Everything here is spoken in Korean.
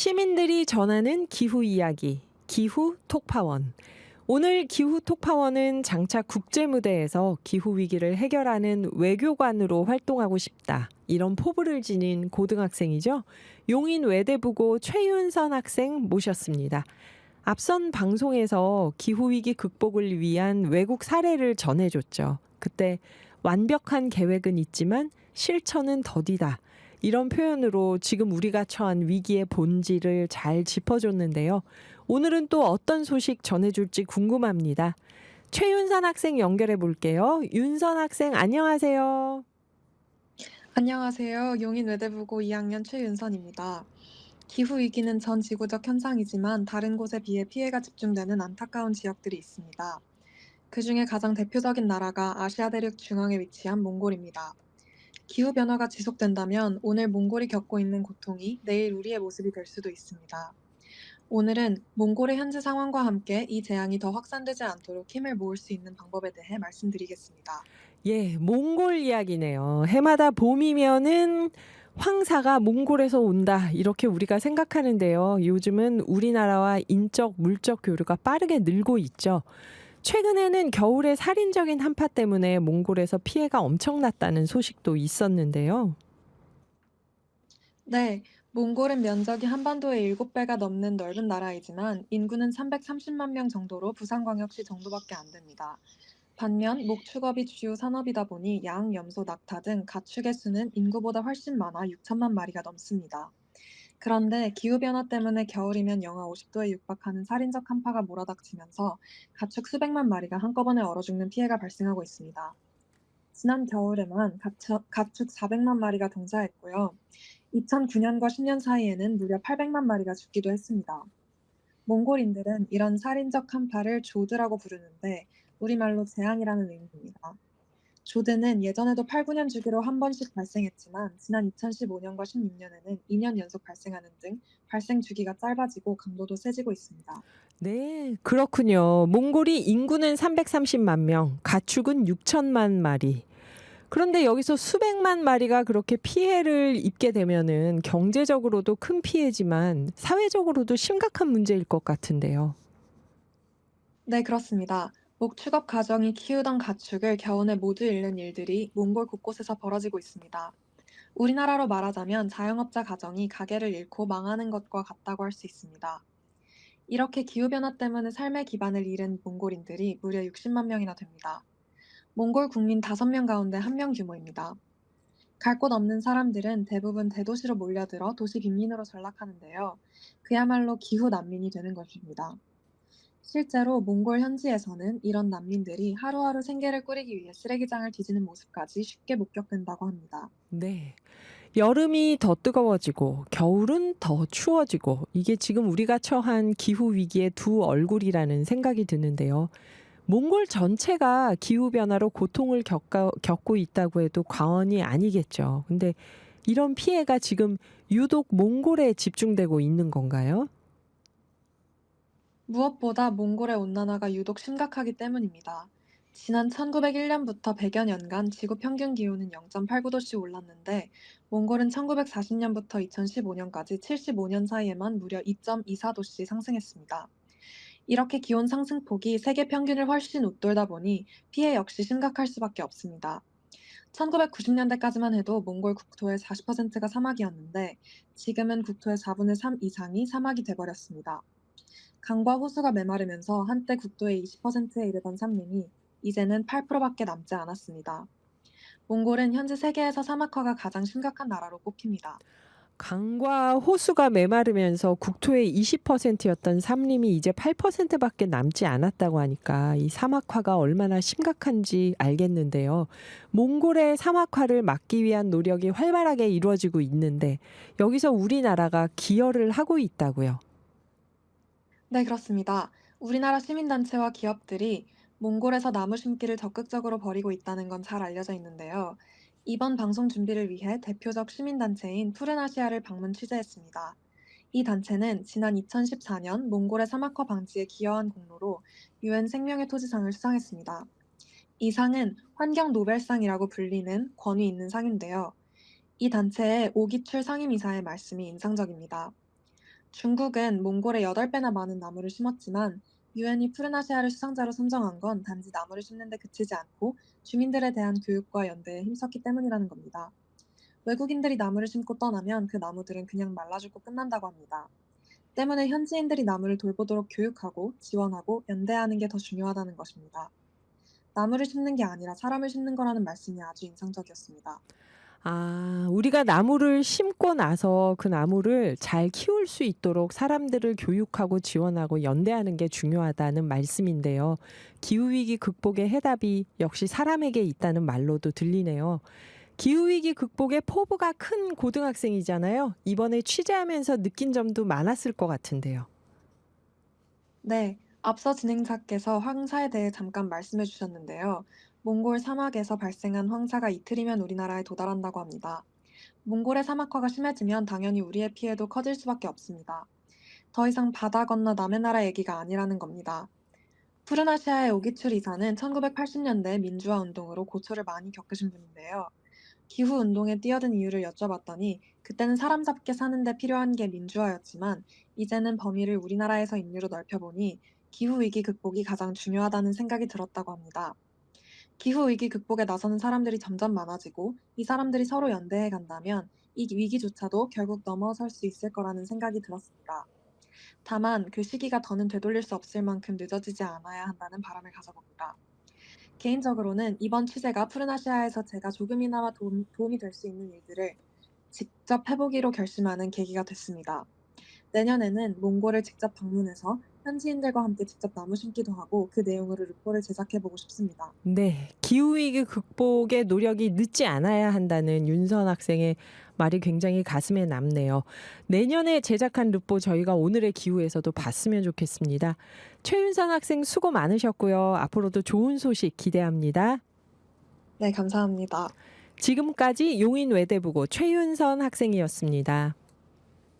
시민들이 전하는 기후 이야기, 기후 톡파원. 오늘 기후 톡파원은 장차 국제 무대에서 기후 위기를 해결하는 외교관으로 활동하고 싶다. 이런 포부를 지닌 고등학생이죠. 용인 외대부고 최윤선 학생 모셨습니다. 앞선 방송에서 기후 위기 극복을 위한 외국 사례를 전해줬죠. 그때 완벽한 계획은 있지만 실천은 더디다. 이런 표현으로 지금 우리가 처한 위기의 본질을 잘 짚어줬는데요. 오늘은 또 어떤 소식 전해줄지 궁금합니다. 최윤선 학생 연결해 볼게요. 윤선 학생 안녕하세요. 안녕하세요. 용인 외대부고 2학년 최윤선입니다. 기후 위기는 전 지구적 현상이지만 다른 곳에 비해 피해가 집중되는 안타까운 지역들이 있습니다. 그 중에 가장 대표적인 나라가 아시아 대륙 중앙에 위치한 몽골입니다. 기후 변화가 지속된다면 오늘 몽골이 겪고 있는 고통이 내일 우리의 모습이 될 수도 있습니다. 오늘은 몽골의 현재 상황과 함께 이 재앙이 더 확산되지 않도록 힘을 모을 수 있는 방법에 대해 말씀드리겠습니다. 예, 몽골 이야기네요. 해마다 봄이면은 황사가 몽골에서 온다. 이렇게 우리가 생각하는데요. 요즘은 우리나라와 인적, 물적 교류가 빠르게 늘고 있죠. 최근에는 겨울의 살인적인 한파 때문에 몽골에서 피해가 엄청났다는 소식도 있었는데요. 네, 몽골은 면적이 한반도의 7배가 넘는 넓은 나라이지만 인구는 330만 명 정도로 부산광역시 정도밖에 안 됩니다. 반면 목축업이 주요 산업이다 보니 양, 염소, 낙타 등 가축의 수는 인구보다 훨씬 많아 6천만 마리가 넘습니다. 그런데 기후변화 때문에 겨울이면 영하 50도에 육박하는 살인적 한파가 몰아닥치면서 가축 수백만 마리가 한꺼번에 얼어 죽는 피해가 발생하고 있습니다. 지난 겨울에만 가축, 가축 400만 마리가 동사했고요. 2009년과 10년 사이에는 무려 800만 마리가 죽기도 했습니다. 몽골인들은 이런 살인적 한파를 조드라고 부르는데 우리말로 재앙이라는 의미입니다. 조드는 예전에도 8, 9년 주기로 한 번씩 발생했지만 지난 2015년과 16년에는 2년 연속 발생하는 등 발생 주기가 짧아지고 강도도 세지고 있습니다. 네, 그렇군요. 몽골이 인구는 330만 명, 가축은 6천만 마리. 그런데 여기서 수백만 마리가 그렇게 피해를 입게 되면은 경제적으로도 큰 피해지만 사회적으로도 심각한 문제일 것 같은데요. 네, 그렇습니다. 목축업 가정이 키우던 가축을 겨우내 모두 잃는 일들이 몽골 곳곳에서 벌어지고 있습니다. 우리나라로 말하자면 자영업자 가정이 가게를 잃고 망하는 것과 같다고 할 수 있습니다. 이렇게 기후변화 때문에 삶의 기반을 잃은 몽골인들이 무려 60만 명이나 됩니다. 몽골 국민 5명 가운데 1명 규모입니다. 갈 곳 없는 사람들은 대부분 대도시로 몰려들어 도시 빈민으로 전락하는데요. 그야말로 기후 난민이 되는 것입니다. 실제로 몽골 현지에서는 이런 난민들이 하루하루 생계를 꾸리기 위해 쓰레기장을 뒤지는 모습까지 쉽게 목격된다고 합니다. 네. 여름이 더 뜨거워지고 겨울은 더 추워지고 이게 지금 우리가 처한 기후 위기의 두 얼굴이라는 생각이 드는데요. 몽골 전체가 기후 변화로 고통을 겪어, 겪고 있다고 해도 과언이 아니겠죠. 근데 이런 피해가 지금 유독 몽골에 집중되고 있는 건가요? 무엇보다 몽골의 온난화가 유독 심각하기 때문입니다. 지난 1901년부터 100여 년간 지구 평균 기온은 0.89도씩 올랐는데, 몽골은 1940년부터 2015년까지 75년 사이에만 무려 2.24도씩 상승했습니다. 이렇게 기온 상승폭이 세계 평균을 훨씬 웃돌다 보니 피해 역시 심각할 수밖에 없습니다. 1990년대까지만 해도 몽골 국토의 40%가 사막이었는데, 지금은 국토의 4분의 3 이상이 사막이 돼버렸습니다. 강과 호수가 메마르면서 한때 국토의 20%에 이르던 산림이 이제는 8%밖에 남지 않았습니다. 몽골은 현재 세계에서 사막화가 가장 심각한 나라로 꼽힙니다. 강과 호수가 메마르면서 국토의 20%였던 산림이 이제 8%밖에 남지 않았다고 하니까 이 사막화가 얼마나 심각한지 알겠는데요. 몽골의 사막화를 막기 위한 노력이 활발하게 이루어지고 있는데 여기서 우리나라가 기여를 하고 있다고요. 네, 그렇습니다. 우리나라 시민단체와 기업들이 몽골에서 나무 심기를 적극적으로 벌이고 있다는 건 잘 알려져 있는데요. 이번 방송 준비를 위해 대표적 시민단체인 푸른아시아를 방문 취재했습니다. 이 단체는 지난 2014년 몽골의 사막화 방지에 기여한 공로로 유엔 생명의 토지상을 수상했습니다. 이 상은 환경 노벨상이라고 불리는 권위 있는 상인데요. 이 단체의 오기출 상임이사의 말씀이 인상적입니다. 중국은 몽골의 8배나 많은 나무를 심었지만 유엔이 푸르나시아를 수상자로 선정한 건 단지 나무를 심는 데 그치지 않고 주민들에 대한 교육과 연대에 힘썼기 때문이라는 겁니다. 외국인들이 나무를 심고 떠나면 그 나무들은 그냥 말라 죽고 끝난다고 합니다. 때문에 현지인들이 나무를 돌보도록 교육하고 지원하고 연대하는 게 더 중요하다는 것입니다. 나무를 심는 게 아니라 사람을 심는 거라는 말씀이 아주 인상적이었습니다. 아, 우리가 나무를 심고 나서 그 나무를 잘 키울 수 있도록 사람들을 교육하고 지원하고 연대하는 게 중요하다는 말씀인데요. 기후위기 극복의 해답이 역시 사람에게 있다는 말로도 들리네요. 기후위기 극복의 포부가 큰 고등학생이잖아요. 이번에 취재하면서 느낀 점도 많았을 것 같은데요. 네, 앞서 진행자께서 황사에 대해 잠깐 말씀해 주셨는데요. 몽골 사막에서 발생한 황사가 이틀이면 우리나라에 도달한다고 합니다. 몽골의 사막화가 심해지면 당연히 우리의 피해도 커질 수밖에 없습니다. 더 이상 바다 건너 남의 나라 얘기가 아니라는 겁니다. 푸르나시아의 오기출 이사는 1980년대 민주화 운동으로 고초를 많이 겪으신 분인데요. 기후 운동에 뛰어든 이유를 여쭤봤더니 그때는 사람답게 사는데 필요한 게 민주화였지만 이제는 범위를 우리나라에서 인류로 넓혀보니 기후 위기 극복이 가장 중요하다는 생각이 들었다고 합니다. 기후 위기 극복에 나서는 사람들이 점점 많아지고 이 사람들이 서로 연대해 간다면 이 위기조차도 결국 넘어설 수 있을 거라는 생각이 들었습니다. 다만 그 시기가 더는 되돌릴 수 없을 만큼 늦어지지 않아야 한다는 바람을 가져봅니다. 개인적으로는 이번 취재가 푸르나시아에서 제가 조금이나마 도움, 도움이 될 수 있는 일들을 직접 해보기로 결심하는 계기가 됐습니다. 내년에는 몽골을 직접 방문해서 현지인들과 함께 직접 나무 심기도 하고 그 내용으로 르포를 제작해보고 싶습니다. 네, 기후위기 극복의 노력이 늦지 않아야 한다는 윤선 학생의 말이 굉장히 가슴에 남네요. 내년에 제작한 르포 저희가 오늘의 기후에서도 봤으면 좋겠습니다. 최윤선 학생 수고 많으셨고요. 앞으로도 좋은 소식 기대합니다. 네, 감사합니다. 지금까지 용인 외대부고 최윤선 학생이었습니다.